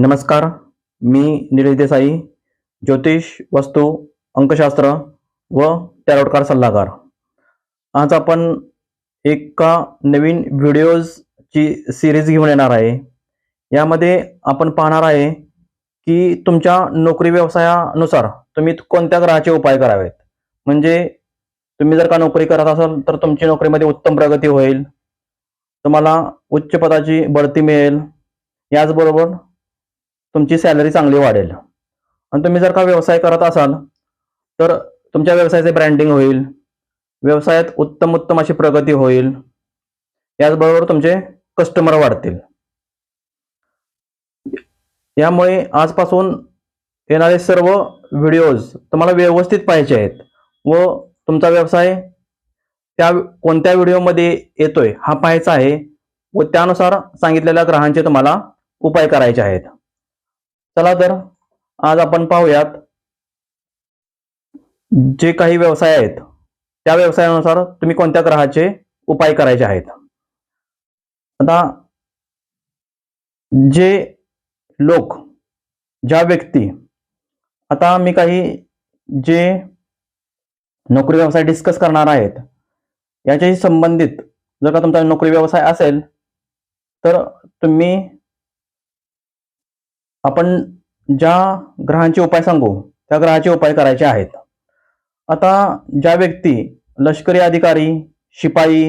नमस्कार मी निलेश देसाई ज्योतिष वस्तू अंकशास्त्र व टॅरोटकार सल्लागार. आज आपण एका नवीन व्हिडिओजची सिरीज घेऊन येणार आहे. यामध्ये आपण पाहणार आहे की तुमच्या नोकरी व्यवसायानुसार तुम्ही कोणत्या ग्रहाचे उपाय करावेत? म्हणजे तुम्ही जर का नोकरी करत असाल तर तुमची नोकरीमध्ये उत्तम प्रगती होईल. तुम्हाला उच्च पदाची बढती मिळेल. याचबरोबर तुमची सॅलरी चांगली वाढेल. आणि तुम्ही जर का व्यवसाय करत असाल तर तुमच्या व्यवसायाचे ब्रँडिंग होईल. व्यवसायात उत्तम उत्तम अशी प्रगती होईल. याचबरोबर तुमचे कस्टमर वाढतील. यामुळे आजपासून येणारे सर्व व्हिडिओज तुम्हाला व्यवस्थित पाहिजे आहेत व तुमचा व्यवसाय त्या कोणत्या व्हिडिओमध्ये येतोय हा पाहायचा आहे व त्यानुसार सांगितलेल्या ग्रहांचे तुम्हाला उपाय करायचे आहेत. चला तर आज आपण पाहूयात जे काही व्यवसाय आहेत त्या व्यवसायानुसार तुम्ही कोणत्या ग्रहाचे उपाय करायचे आहेत. आता जे लोक ज्या व्यक्ती आता मी काही जे नोकरी व्यवसाय डिस्कस करणार आहेत याच्याशी संबंधित जर का तुमचा नोकरी व्यवसाय असेल तर तुम्ही आपण ज्या ग्रहांचे उपाय सांगू त्या ग्रहाचे उपाय करायचे आहेत. आता ज्या व्यक्ती लष्करी अधिकारी शिपाई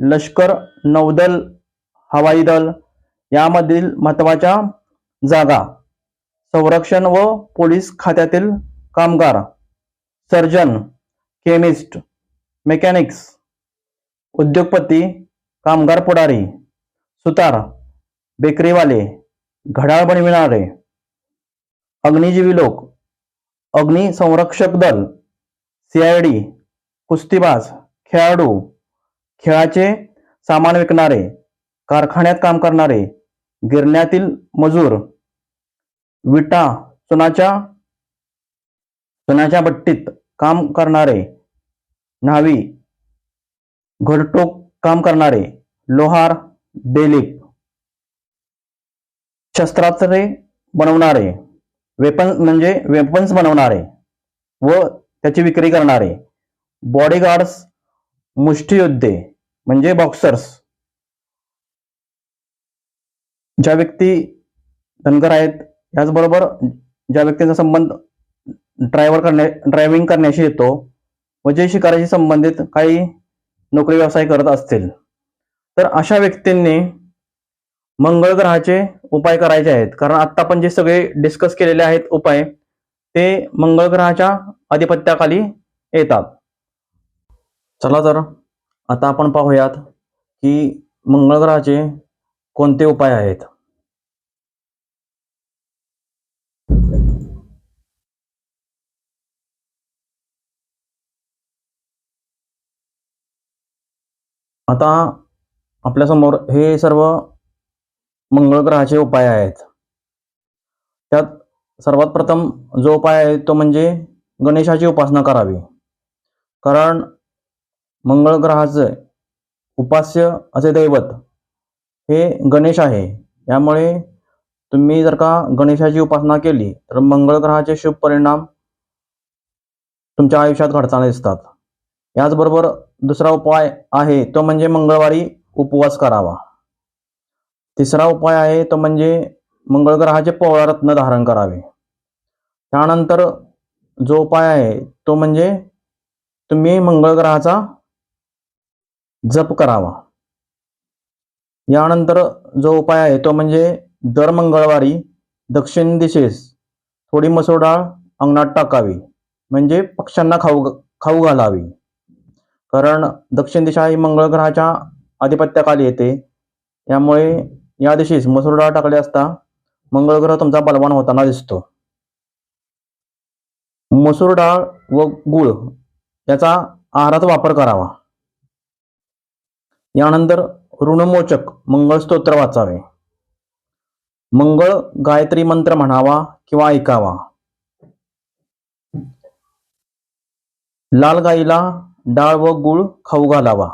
लष्कर नौदल हवाई दल यामधील महत्त्वाच्या जागा संरक्षण व पोलीस खात्यातील कामगार सर्जन केमिस्ट मेकॅनिक्स उद्योगपती कामगार पुढारी सुतार बेकरीवाले घड्याळ बनविणारे अग्निजीवी लोक अग्नि संरक्षक दल सीआयडी कुस्तीबाज खेळाडू खेळाचे सामान विकणारे कारखान्यात काम करणारे गिरण्यातील मजूर विटा चुनाच्या चुनाच्या भट्टीत काम करणारे न्हावी घरटोक काम करणारे लोहार बेलीप शस्त्रास्त्रे बनवणारे वेपन म्हणजे वेपन्स बनवणारे व त्याची विक्री करणारे. बॉडीगार्ड्स मुष्टियोद्धे म्हणजे बॉक्सर्स ज्या व्यक्ती धनगर आहेत याचबरोबर ज्या व्यक्तींचा संबंध ड्रायव्हर करण्या ड्रायव्हिंग करण्याशी येतो व जे शिकाराशी संबंधित काही नोकरी व्यवसाय करत असतील. तर अशा व्यक्तींनी मंगळ ग्रहाचे उपाय करायचे आहेत. कारण आता आपण जे सगळे डिस्कस केलेले आहेत उपाय ते मंगळ ग्रहाच्या आधिपत्याखाली येतात. चला तर आता आपण पाहूयात की मंगळ ग्रहाचे कोणते उपाय आहेत? आता आपल्यासमोर हे सर्व मंगळ ग्रहाचे उपाय आहेत. त्यात सर्वात प्रथम जो उपाय आहे तो म्हणजे गणेशाची उपासना करावी. कारण मंगळ ग्रहाचे उपास्य असे दैवत हे गणेश आहे. यामुळे तुम्ही जर का गणेशाची उपासना केली तर मंगळ ग्रहाचे शुभ परिणाम तुमच्या आयुष्यात घडताना दिसतात. याचबरोबर दुसरा उपाय आहे तो म्हणजे मंगळवारी उपवास करावा. तिसरा उपाय आहे तो म्हणजे मंगळ ग्रहाचे पोवळा रत्न धारण करावे. त्यानंतर जो उपाय आहे तो म्हणजे तुम्ही मंगळ ग्रहाचा जप करावा. यानंतर जो उपाय आहे तो म्हणजे दर मंगळवारी दक्षिण दिशेस थोडी मसूर डाळ अंगणात टाकावी. म्हणजे पक्ष्यांना खाऊ खाऊ घालावी. कारण दक्षिण दिशा ही मंगळ ग्रहाच्या आधिपत्याखाली येते. यामुळे या दिवशीच मसूर डाळ टाकली असता मंगळ ग्रह तुमचा बलवान होताना दिसतो. मसूर डाळ व गुळ याचा आहारात वापर करावा. यानंतर ऋणमोचक मंगळ स्तोत्र वाचावे. मंगळ गायत्री मंत्र म्हणावा किंवा ऐकावा. लाल गाईला डाळ व गुळ खाऊ घालावा.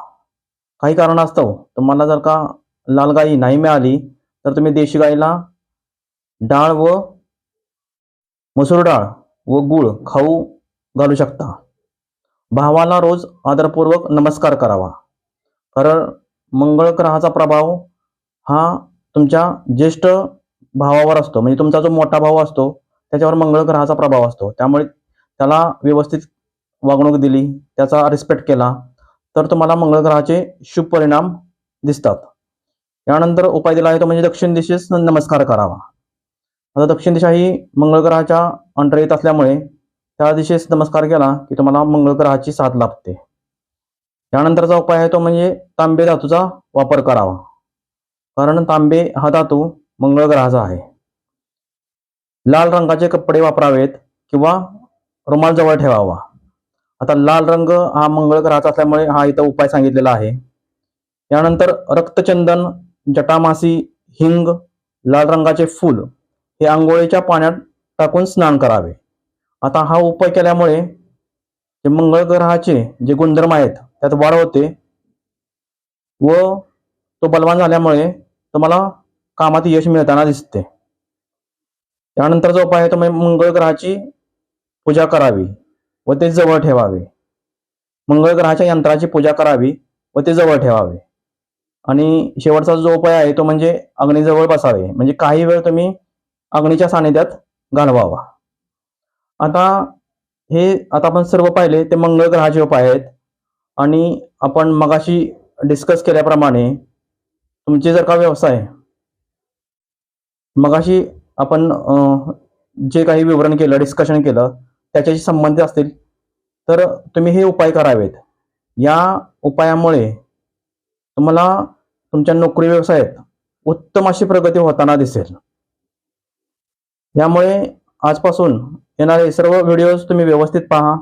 काही कारणास्तव तुम्हाला जर का लाल गाई नाही मिळाली तर तुम्ही देशी गाईला डाळ व मसूर डाळ व गूळ खाऊ घालू शकता. भावाला रोज आदरपूर्वक नमस्कार करावा. कारण मंगळ ग्रहाचा प्रभाव हा तुमच्या ज्येष्ठ भावावर असतो. म्हणजे तुमचा जो मोठा भाऊ असतो त्याच्यावर मंगळ ग्रहाचा प्रभाव असतो. त्यामुळे त्याला व्यवस्थित वागणूक दिली त्याचा रिस्पेक्ट केला तर तुम्हाला मंगळ ग्रहाचे शुभ परिणाम दिसतात. यानंतर उपाय दिला आहे तो म्हणजे दक्षिण दिशेस नमस्कार करावा. आता दक्षिण दिशा ही मंगळ ग्रहाच्या अंतर येत असल्यामुळे त्या दिशेस नमस्कार केला की तुम्हाला मंगळ ग्रहाची साथ लाभते. त्यानंतरचा उपाय आहे तो म्हणजे तांबे धातूचा वापर करावा. कारण तांबे हा धातू मंगळ ग्रहाचा आहे. लाल रंगाचे कपडे वापरावेत किंवा रुमाल जवळ ठेवावा. आता लाल रंग हा मंगळ ग्रहाचा असल्यामुळे हा इथं उपाय सांगितलेला आहे. यानंतर रक्तचंदन जटामासी हिंग लाल रंगाचे फूल हे आंघोळीच्या पाण्यात टाकून स्नान करावे. आता हा उपाय केल्यामुळे जे मंगळ ग्रहाचे जे गुणधर्म आहेत त्यात वाढ होते व तो बलवान झाल्यामुळे तुम्हाला कामात यश मिळताना दिसते. त्यानंतर जो उपाय आहे तो म्हणजे मंगळ ग्रहाची पूजा करावी व ते जवळ ठेवावे. मंगळ ग्रहाच्या यंत्राची पूजा करावी व ते जवळ ठेवावे. आणि शेवटचा जो उपाय आहे तो म्हणजे अग्नीजवळ बसावे. म्हणजे काही वेळ तुम्ही अग्नीच्या सानिध्यात घालवावा. आता हे आता आपण सर्व पाहिले ते मंगळ ग्रहाचे उपाय आहेत. आणि आपण मगाशी डिस्कस केल्याप्रमाणे तुमचे जर का व्यवसाय मगाशी आपण जे काही विवरण केलं डिस्कशन केलं त्याच्याशी संबंधित असतील तर तुम्ही हे उपाय करावेत. या उपायामुळे तुम्हाला तुमच्या नोकरी व्यवसायात उत्तम अशी प्रगती होताना दिसेल. यामुळे आजपासून येणारे सर्व व्हिडिओज तुम्ही व्यवस्थित पहा.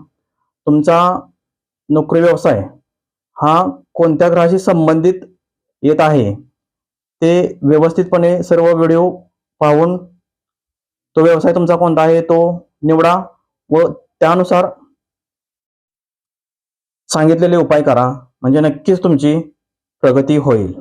तुमचा नोकरी व्यवसाय हा कोणत्या ग्रहाशी संबंधित येत आहे ते व्यवस्थितपणे सर्व व्हिडिओ पाहून तो व्यवसाय तुमचा कोणता आहे तो निवडा व त्यानुसार सांगितलेले उपाय करा. म्हणजे नक्कीच तुमची प्रगती होईल.